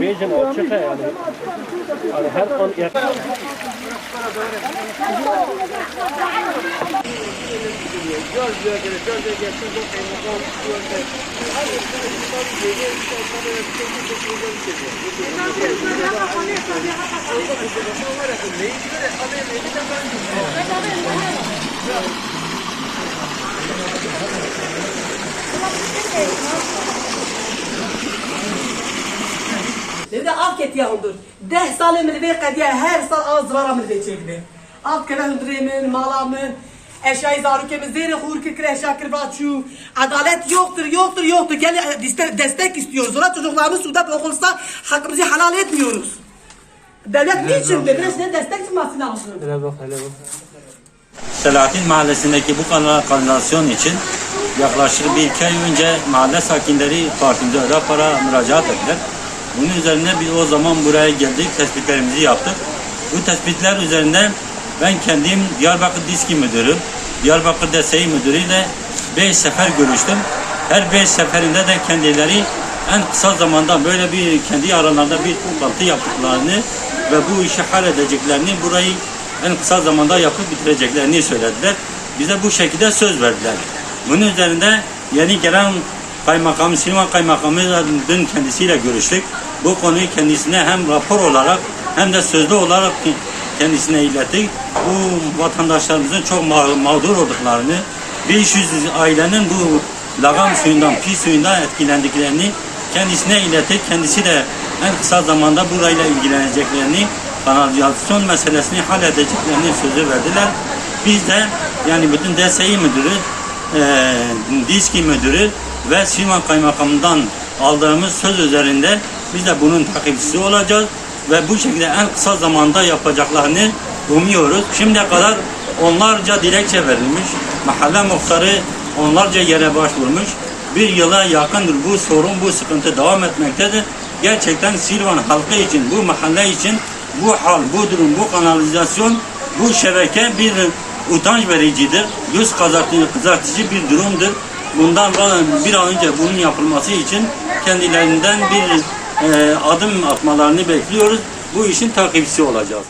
Bejin açık yani. Yani her an Dedi alt ket yahundur. Deh sal emri ve kadiye her sal az zara mı ve çekdi. Alt kere hündremin, malamın, eşyayı zarukemiz, zeri hur kikre eşya kırbaçu. Adalet yoktur, yoktur, yoktur. Gel destek, destek istiyoruz. Ona çocuklarımız suda okulsa hakkımızı halal etmiyoruz. Devlet niçin? Devlet size destek çıkması lazım. hele bak hele bak. Selahattin Mahallesi'ndeki bu kanal kanalizasyon için yaklaşık bir iki ay önce mahalle sakinleri partimize öyle para müracaat ettiler. Bunun üzerine biz o zaman buraya geldik, tespitlerimizi yaptık. Bu tespitler üzerinde ben kendim Diyarbakır Diski Müdürü, Diyarbakır DSİ Müdürü ile 5 sefer görüştüm. Her 5 seferinde de kendileri en kısa zamanda böyle bir kendi aralarında bir toplantı yaptıklarını ve bu işi halledeceklerini burayı en kısa zamanda yapıp bitireceklerini söylediler. Bize bu şekilde söz verdiler. Bunun üzerinde yeni gelen kaymakam, Silvan kaymakamı dün kendisiyle görüştük. Bu konuyu kendisine hem rapor olarak hem de sözlü olarak kendisine ilettik. Bu vatandaşlarımızın çok ma- mağdur olduklarını, 500 ailenin bu lagam suyundan, pis suyundan etkilendiklerini kendisine ilettik. Kendisi de en kısa zamanda burayla ilgileneceklerini, kanalizasyon meselesini halledeceklerini sözü verdiler. Biz de yani bütün DSİ müdürü, e, diski müdürü ve Sivan kaymakamından aldığımız söz üzerinde biz de bunun takipçisi olacağız ve bu şekilde en kısa zamanda yapacaklarını umuyoruz. Şimdiye kadar onlarca dilekçe verilmiş. Mahalle muhtarı onlarca yere başvurmuş. Bir yıla yakındır bu sorun, bu sıkıntı devam etmektedir. Gerçekten Silvan halkı için, bu mahalle için bu hal, bu durum, bu kanalizasyon, bu şebeke bir utanç vericidir. Göz kızartıcı, kızartıcı bir durumdur. Bundan bir an önce bunun yapılması için kendilerinden bir adım atmalarını bekliyoruz. Bu işin takipçisi olacağız.